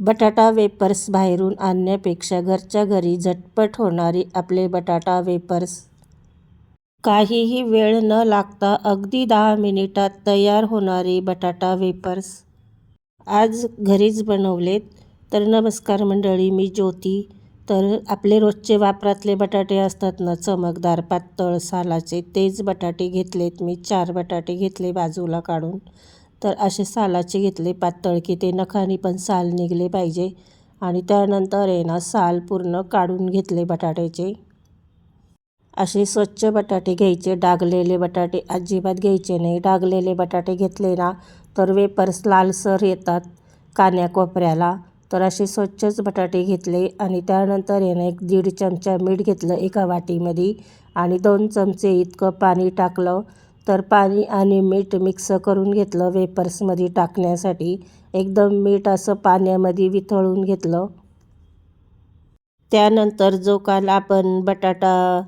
बटाटा वेपर्स बाहेरून आणण्यापेक्षा घरच्या घरी झटपट होणारी आपले बटाटा वेपर्स. काहीही वेळ न लागता अगदी दहा मिनिटात तयार होणारी बटाटा वेपर्स. आज घरीच बनवलेत. तर नमस्कार मंडळी मी ज्योती. तर आपले रोजचे वापरातले बटाटे असतात ना चमकदार पातळ सालाचे तेच बटाटे घेतलेत मी. चार बटाटे घेतले बाजूला काढून. तर असे सालाचे घेतले पातळ की ते नखानी पण साल निघले पाहिजे आणि त्यानंतर आहे ना साल पूर्ण काढून घेतले बटाट्याचे. असे स्वच्छ बटाटे घ्यायचे डागलेले बटाटे अजिबात घ्यायचे नाही. डागलेले बटाटे घेतले ना तर वेपर्स लालसर येतात कान्याकोपऱ्याला तर असे स्वच्छच बटाटे घेतले आणि त्यानंतर आहे ना एक दीड चमचा मीठ घेतलं एका वाटीमध्ये आणि दोन चमचे इतकं पाणी टाकलं. तर पाणी आणि मीठ मिक्स करून घेतलं वेपर्समध्ये टाकण्यासाठी. एकदम मीठ असं पाण्यामध्ये वितळून घेतलं. त्यानंतर जो काल आपण बटाटा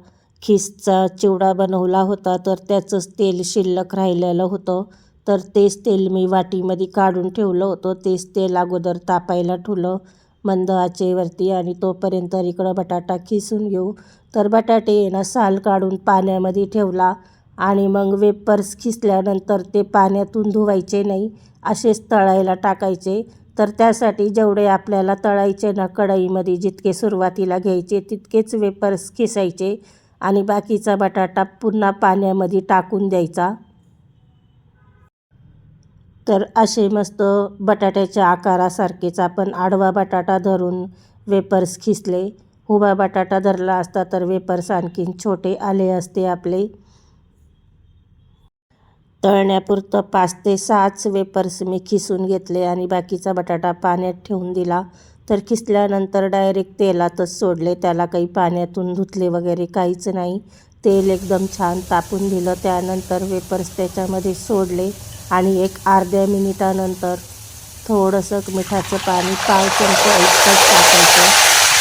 खिसचा चिवडा बनवला होता तर त्याचंच तेल शिल्लक राहिलेलं होतं. तर तेच तेल मी वाटीमध्ये काढून ठेवलं होतं. तेच तेल अगोदर तापायला ठेवलं. मंद आचेवरती आणि तोपर्यंत इकडं बटाटा खिसून घेऊ. तर बटाटे ना साल काढून पाण्यामध्ये ठेवला. आणि मग वेपर्स खिसल्यानंतर ते पाण्यातून धुवायचे नाही असेच तळायला टाकायचे. तर त्यासाठी जेवढे आपल्याला तळायचे ना कढईमध्ये जितके सुरुवातीला घ्यायचे तितकेच वेपर्स खिसायचे आणि बाकीचा बटाटा पुन्हा पाण्यामध्ये टाकून द्यायचा. तर असे मस्त बटाट्याच्या आकारासारखेच आपण आडवा बटाटा धरून वेपर्स खिसले. उभा बटाटा धरला असता तर वेपर्स आणखीन छोटे आले असते आपले. तळण्यापुरतं पाच ते सहाच वेपर्स मी खिसून घेतले आणि बाकीचा बटाटा पाण्यात ठेवून दिला. तर खिसल्यानंतर डायरेक्ट तेलातच सोडले. त्याला काही पाण्यातून धुतले वगैरे काहीच नाही. तेल एकदम छान तापून दिलं. त्यानंतर वेपर्स त्याच्यामध्ये सोडले आणि एक अर्ध्या मिनिटानंतर थोडंसं मिठाचं पाणी पाव चमचा इतकंच टाकायचं.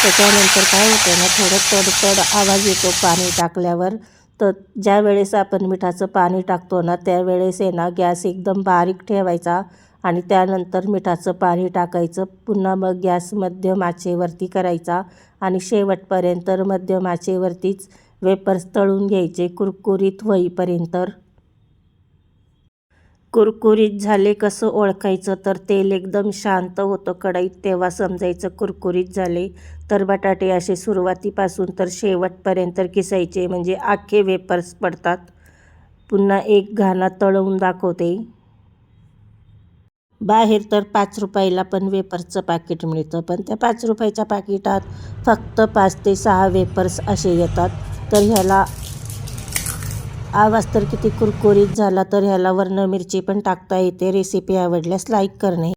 त्याच्यानंतर काय होतं ना थोडं तडतड आवाज येतो पाणी टाकल्यावर. तर ज्या वेळेस आपण मिठाचं पाणी टाकतो ना त्यावेळेस आहे ना गॅस एकदम बारीक ठेवायचा आणि त्यानंतर मिठाचं पाणी टाकायचं. पुन्हा मग गॅस मध्यम आचेवरती करायचा आणि शेवटपर्यंत मध्यम आचेवरतीच वेपर्स तळून घ्यायचे कुरकुरीत होईपर्यंत. कुरकुरीत झाले कसं ओळखायचं? तर तेल एकदम शांत होतं कढईत. तेव्हा समजायचं कुरकुरीत झाले तर बटाटे असे सुरुवातीपासून तर शेवटपर्यंत किसायचे म्हणजे आखे वेपर्स पडतात. पुन्हा एक घाणा तळवून दाखवते. बाहेर तर पाच रुपयाला पण वेपर्सचं पाकिट मिळतं पण त्या पाच रुपयाच्या पाकिटात फक्त पाच ते सहा वेपर्स असे येतात. तर ह्याला आवाज तर किती कुरकुरीत झाला तर ह्याला वर्ण मिरची पण टाकता येते. रेसिपी आवडल्यास लाईक करणे.